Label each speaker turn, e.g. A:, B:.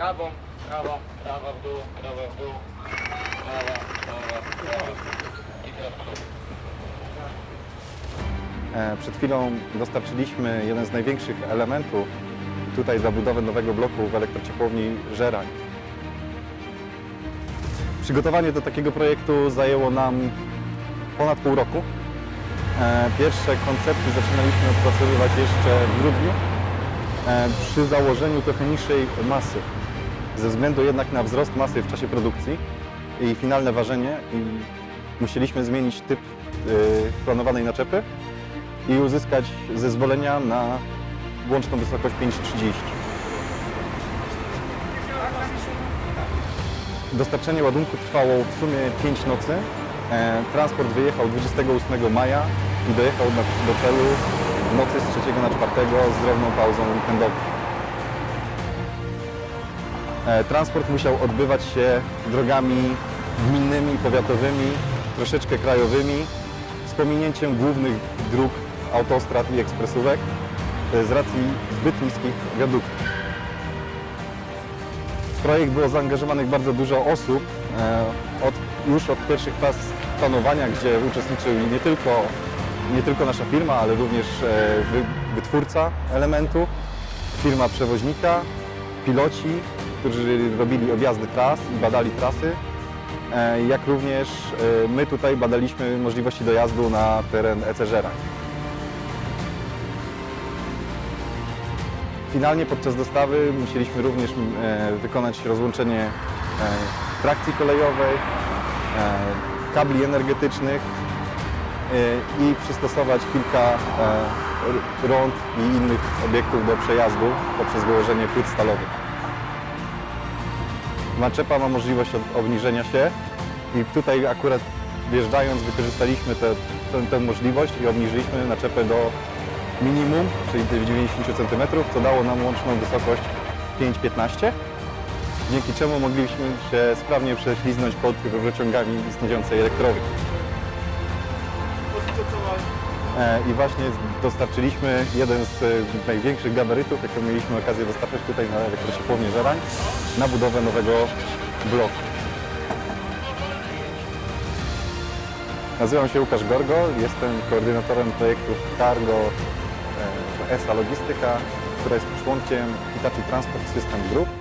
A: Prawą, prawo, prawo w dół, prawo w dół, prawo, prawo, prawo. I teraz w dół.
B: E, Przed chwilą dostarczyliśmy jeden z największych elementów tutaj dla budowy nowego bloku w elektrociepłowni Żerań. Przygotowanie do takiego projektu zajęło nam ponad pół roku. E, Pierwsze koncepty zaczynaliśmy opracowywać jeszcze w grudniu e, przy założeniu trochę niższej masy. Ze względu jednak na wzrost masy w czasie produkcji i finalne ważenie i musieliśmy zmienić typ y, planowanej naczepy i uzyskać zezwolenia na łączną wysokość 5,30. Dostarczenie ładunku trwało w sumie 5 nocy. E, transport wyjechał 28 maja i dojechał na, do celu w nocy z 3 na 4 z drobną pauzą weekendową. E, transport musiał odbywać się drogami gminnymi, powiatowymi, troszeczkę krajowymi, z pominięciem głównych dróg, autostrad i ekspresówek e, z racji zbyt niskich wiaduktów. W projekt było zaangażowanych bardzo dużo osób, e, od, już od pierwszych faz planowania, gdzie uczestniczył nie tylko, nie tylko nasza firma, ale również wy, wytwórca elementu, firma przewoźnika, piloci, którzy robili objazdy tras i badali trasy, e, jak również e, my tutaj badaliśmy możliwości dojazdu na teren EC Żerań. Finalnie podczas dostawy musieliśmy również e, wykonać rozłączenie trakcji kolejowej, kabli energetycznych i przystosować kilka r- rond i innych obiektów do przejazdu poprzez wyłożenie płyt stalowych. Maczepa ma możliwość obniżenia się i tutaj akurat wjeżdżając wykorzystaliśmy tę możliwość i obniżyliśmy naczepę do minimum, czyli tych 90 cm, co dało nam łączną wysokość 5,15 dzięki czemu mogliśmy się sprawnie prześliznąć pod rurociągami istniejącej elektrowni. E, I właśnie dostarczyliśmy jeden z e, największych gabarytów, jakie mieliśmy okazję dostarczyć tutaj na elektrociepłownię Żerań, na budowę nowego bloku. Nazywam się Łukasz Gorgol, jestem koordynatorem projektu Cargo ESA Logistyka, która jest członkiem Hitachi Transport System Group.